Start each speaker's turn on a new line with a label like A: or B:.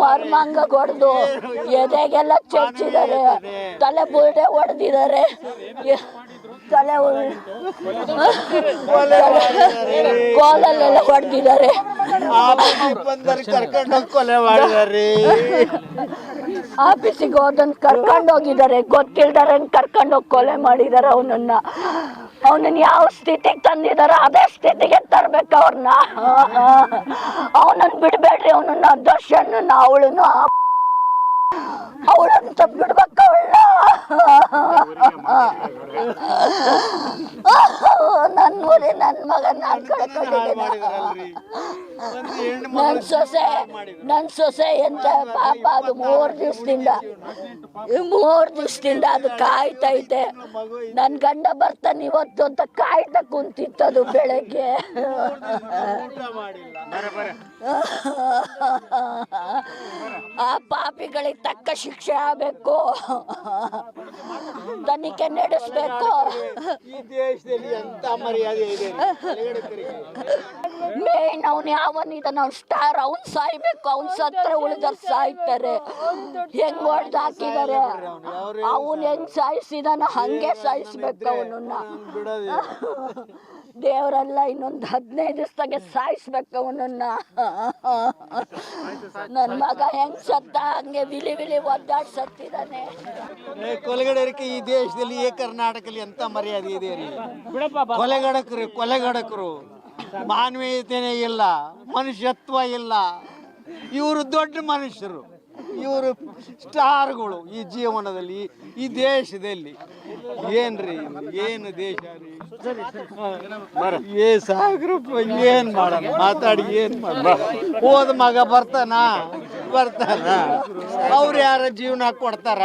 A: ಮರ್ಮಂಗ ಹೊಡೆದು ಎದೆಗೆಲ್ಲ ಚಚ್ಚಿದ್ದಾರೆ. ತಲೆ ಬುರುಡೆ ಹೊಡೆದಿದ್ದಾರೆ ತಲೆ ಕೋಲಲ್ಲೆಲ್ಲ ಹೊಡೆದಿದ್ದಾರೆ
B: ಕೊಲೆ ಮಾಡಿದಾರೆ
A: ಆಫೀಸಿಗೆ ಹೋದನ್ ಕರ್ಕೊಂಡು ಹೋಗಿದ್ದಾರೆ. ಗೊತ್ತಿಲ್ದಾರೆ ಕರ್ಕೊಂಡು ಹೋಗಿ ಕೊಲೆ ಮಾಡಿದ್ದಾರೆ ಅವನನ್ನ. ಅವನನ್ನ ಯಾವ ಸ್ಥಿತಿಗೆ ತಂದಿದಾರ ಅದೇ ಸ್ಥಿತಿಗೆ ತರ್ಬೇಕು ಅವ್ರನ್ನ ಅವನನ್ನ ಬಿಡ್ಬೇಡ್ರಿ, ಅವನನ್ನ ದರ್ಶನ ಅವಳನ್ನ. ಅವಳಂತ ಬಿಡ್ಬೇಕು ಅವಳ ನನ್ನ ಊರಿ ನನ್ನ ಮಗನ ಕಳ್ಕೊಂಡಿದ್ದೀನಿ. ನನ್ ಸೊಸೆ ನನ್ ಸೊಸೆ ಎಂತ ಪಾಪ ಅದು ಮೂರು ದಿವಸದಿಂದ ಮೂರು ದಿವಸದಿಂದ ಅದು ಕಾಯ್ತೈತೆ ನನ್ ಗಂಡ ಬರ್ತಾನೆ ಇವತ್ತು ಅಂತ ಕಾಯ್ತಾ ಅದು ಬೆಳಗ್ಗೆ. ಆ ಪಾಪಿಗಳಿಗೆ ತಕ್ಕ ಶಿಕ್ಷೆ ಆಗಬೇಕು. ತನಿಖೆ ನಡೆಸ್ಬೇಕು.
B: ಯಾವ
A: ಮೇನ್ ಅವ್ನು ಯಾವನಿದಾನ ಅವ್ನು ಸ್ಟಾರ್ ಅವ್ನು ಸಾಯ್ಬೇಕು ಅವ್ನ ಸತ್ರ ಉಳಿದ ಸಾಯ್ತಾರೆ. ಹೆಂಗ್ ಹೊಡೆದು ಹಾಕಿದಾರೆ? ಅವನ್ ಹೆಂಗ್ ಸಾಯಿಸಿದಾನ ಹಂಗೆ ಸಾಯಿಸ್ಬೇಕು ಅವನನ್ನ. ದೇವರೆಲ್ಲ ಇನ್ನೊಂದು ಹದಿನೈದು ದಿವಸದಾಗೆ ಸಾಯಿಸ್ಬೇಕು ಅವನನ್ನ. ನನ್ ಮಗ ಹೆಂಗ್ ಸತ್ತ ಹಂಗೆ ವಿಲಿ ವಿಲಿ ಒದ್ದಾಡ್ ಸತ್ತಿದಾನೆ
B: ಕೊಲೆಗಡರಿಗೆ ಈ ದೇಶದಲ್ಲಿ ಏ ಕರ್ನಾಟಕದಲ್ಲಿ ಎಂತ ಮರ್ಯಾದೆ ಇದೆ ರೀ. ಕೊಲೆಗಡಕರು ಕೊಲೆಗಡಕರು. ಮಾನವೀಯತೆನೇ ಇಲ್ಲ, ಮನುಷ್ಯತ್ವ ಇಲ್ಲ. ಇವರು ದೊಡ್ಡ ಮನುಷ್ಯರು. ಇವರು ಸ್ಟಾರ್ಗಳು ಈ ಜೀವನದಲ್ಲಿ, ಈ ದೇಶದಲ್ಲಿ. ಏನ್ರಿ ಏನು ದೇಶ? ರೀ ಏ ಸಾಗ್ರಪ್ಪ, ಏನ್ ಮಾಡೋಣ ಮಾತಾಡಿ ಏನ್ ಮಾಡ ಹೋದ ಮಗ ಬರ್ತಾನ? ಬರ್ತಾನ? ಅವ್ರು ಯಾರ ಜೀವನ ಕೊಡ್ತಾರ?